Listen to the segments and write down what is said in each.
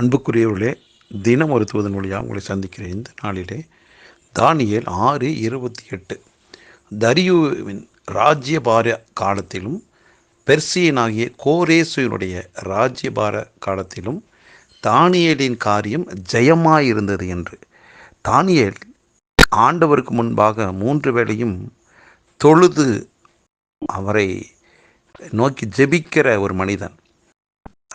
அன்புக்குரியவர்களே தினம் ஒரு தூதன் வழியாக உங்களை சந்திக்கிறேன். இந்த நாளிலே தானியேல் ஆறு இருபத்தி எட்டு. தரியுவின் ராஜ்யபார காலத்திலும் பெர்சியனாகிய கோரேசுவினுடைய ராஜ்யபார காலத்திலும் தானியேலின் காரியம் ஜெயமாயிருந்தது என்று. தானியேல் ஆண்டவருக்கு முன்பாக மூன்று வேளையும் தொழுது அவரை நோக்கி ஜெபிக்கிற ஒரு மனிதன்.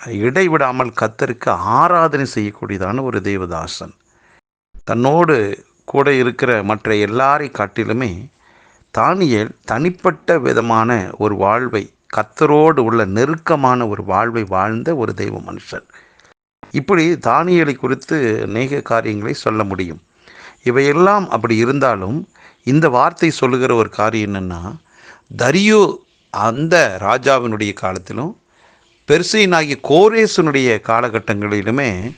இடைவிடாமல் கத்தருக்கு ஆராதனை செய்யக்கூடியதான ஒரு தேவதாசன். தன்னோடு கூட இருக்கிற மற்ற எல்லாரை காட்டிலுமே தானியல் தனிப்பட்ட விதமான ஒரு வாழ்வை கத்தரோடு உள்ள நெருக்கமான ஒரு வாழ்வை வாழ்ந்த ஒரு தெய்வ மனுஷன். இப்படி தானியலை குறித்து அநேக காரியங்களை சொல்ல முடியும். இவையெல்லாம் அப்படி இருந்தாலும் இந்த வார்த்தை சொல்லுகிற ஒரு காரியம் என்னென்னா தரியோ அந்த ராஜாவினுடைய காலத்திலும் பெர்சியனாகிய கோரேசனுடைய காலகட்டங்களிலுமே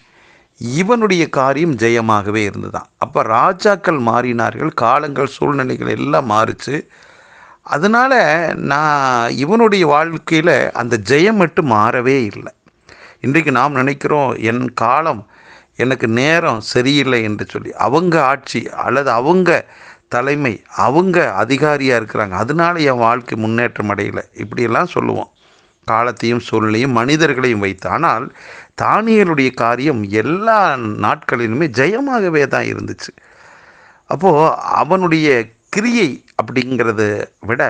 இவனுடைய காரியம் ஜெயமாகவே இருந்ததுதான் அப்போ ராஜாக்கள் மாறினார்கள் காலங்கள் சூழ்நிலைகள் எல்லாம் மாறுச்சு. அதனால் நான் இவனுடைய வாழ்க்கையில் அந்த ஜெயம் மட்டும் மாறவே இல்லை. இன்றைக்கு நாம் நினைக்கிறோம் என் காலம் எனக்கு நேரம் சரியில்லை என்று சொல்லி அவங்க ஆட்சி அல்லது அவங்க தலைமை அவங்க அதிகாரியாக இருக்கிறாங்க. அதனால என் வாழ்க்கை முன்னேற்றம் அடையலை. இப்படியெல்லாம் சொல்லுவோம். காலத்தையும் சூழ்நிலையும் மனிதர்களையும் வைத்து. ஆனால் தானியலுடைய காரியம் எல்லா நாட்களிலுமே ஜெயமாகவே தான் இருந்துச்சு. அப்போது அவனுடைய கிரியை அப்படிங்கிறத விட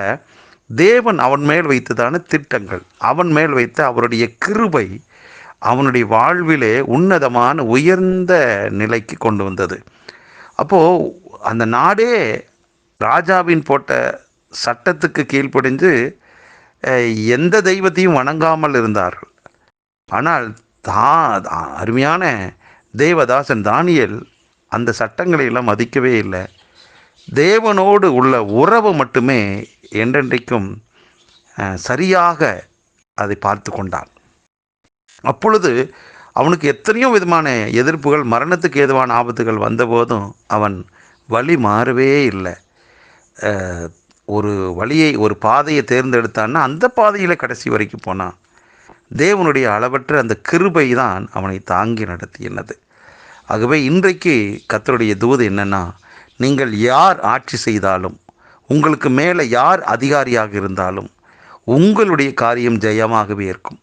தேவன் அவன் மேல் வைத்ததான திட்டங்கள் அவன் மேல் வைத்த அவருடைய கிருபை அவனுடைய வாழ்விலே உன்னதமான உயர்ந்த நிலைக்கு கொண்டு வந்தது. அப்போது அந்த நாடே ராஜாவின் போட்ட சட்டத்துக்கு கீழ்ப்படிஞ்சு எந்த தெய்வத்தையும் வணங்காமல் இருந்தார்கள். ஆனால் தா அருமையான தேவதாசன் தானியல் அந்த சட்டங்களை எல்லாம் மதிக்கவே இல்லை. தேவனோடு உள்ள உறவு மட்டுமே என்றென்றைக்கும் சரியாக அதை பார்த்து கொண்டான். அப்பொழுது அவனுக்கு எத்தனையோ விதமான எதிர்ப்புகள் மரணத்துக்கு ஏதுவான ஆபத்துகள் வந்தபோதும் அவன் வழி மாறவே இல்லை. ஒரு வழியை ஒரு பாதையை தேர்ந்தெடுத்தான்னா அந்த பாதையில் கடைசி வரைக்கும் போனான் தேவனுடைய அளவற்ற அந்த கிருபை தான் அவனை தாங்கி நடத்தியது ஆகவே இன்றைக்கு கத்தருடைய தூது என்னென்னா நீங்கள் யார் ஆட்சி செய்தாலும் உங்களுக்கு மேலே யார் அதிகாரியாக இருந்தாலும் உங்களுடைய காரியம் ஜெயமாகவே இருக்கும்.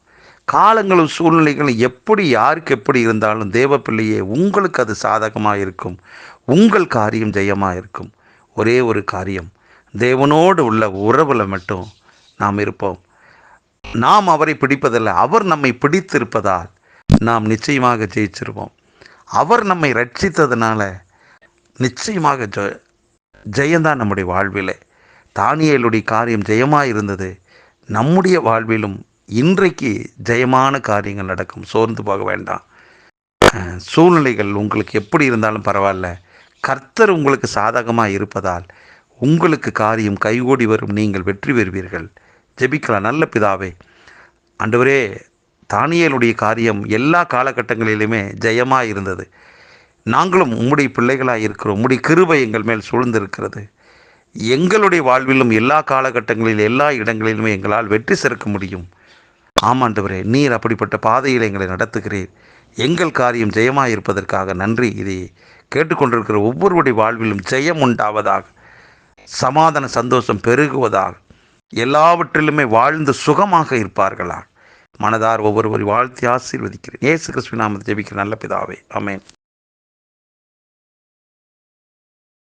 காலங்களும் சூழ்நிலைகளும் எப்படி யாருக்கு எப்படி இருந்தாலும் தேவ பிள்ளையே உங்களுக்கு அது சாதகமாக இருக்கும் உங்கள் காரியம் ஜெயமாக இருக்கும் ஒரே ஒரு காரியம் தேவனோடு உள்ள உறவில் மட்டும் நாம் இருப்போம். நாம் அவரை பிடிப்பதில்லை அவர் நம்மை பிடித்திருப்பதால் நாம் நிச்சயமாக ஜெயிச்சிருவோம். அவர் நம்மை ரட்சித்ததுனால நிச்சயமாக ஜ ஜெயந்தான் நம்முடைய வாழ்வில். தானியலுடைய காரியம் ஜெயமாக இருந்தது நம்முடைய வாழ்விலும் இன்றைக்கு ஜெயமான காரியங்கள் நடக்கும். சோர்ந்து போக வேண்டாம். சூழ்நிலைகள் உங்களுக்கு எப்படி இருந்தாலும் பரவாயில்ல. கர்த்தர் உங்களுக்கு சாதகமாக இருப்பதால் உங்களுக்கு காரியம் கைகூடி வரும் நீங்கள் வெற்றி பெறுவீர்கள். ஜெபிக்கலாம். நல்ல பிதாவே ஆண்டவரே தானியலுடைய காரியம் எல்லா காலகட்டங்களிலுமே ஜெயமாக இருந்தது. நாங்களும் உம்முடைய பிள்ளைகளாக இருக்கிறோம். உம்முடைய கிருபை எங்கள் மேல் சூழ்ந்திருக்கிறது. எங்களுடைய வாழ்விலும் எல்லா காலகட்டங்களில் எல்லா இடங்களிலுமே எங்களால் வெற்றி சேர்க்க முடியும். ஆமாண்டவரே நீர் அப்படிப்பட்ட பாதையில் எங்களை நடத்துகிறீர். எங்கள் காரியம் ஜெயமாக இருப்பதற்காக நன்றி. இதை கேட்டுக்கொண்டிருக்கிற ஒவ்வொருவருடைய வாழ்விலும் ஜெயம் உண்டாவதாக. சமாதான சந்தோஷம் பெருகுவதால் எல்லாவற்றிலுமே வாழ்ந்து சுகமாக இருப்பார்களா மனதார் ஒவ்வொருவரை வாழ்த்தி ஆசீர்வதிக்கிறேன். ஏசு கிறிஸ்துவ நாமத்தை ஜெபிக்கிற நல்ல பிதாவே. அமேன்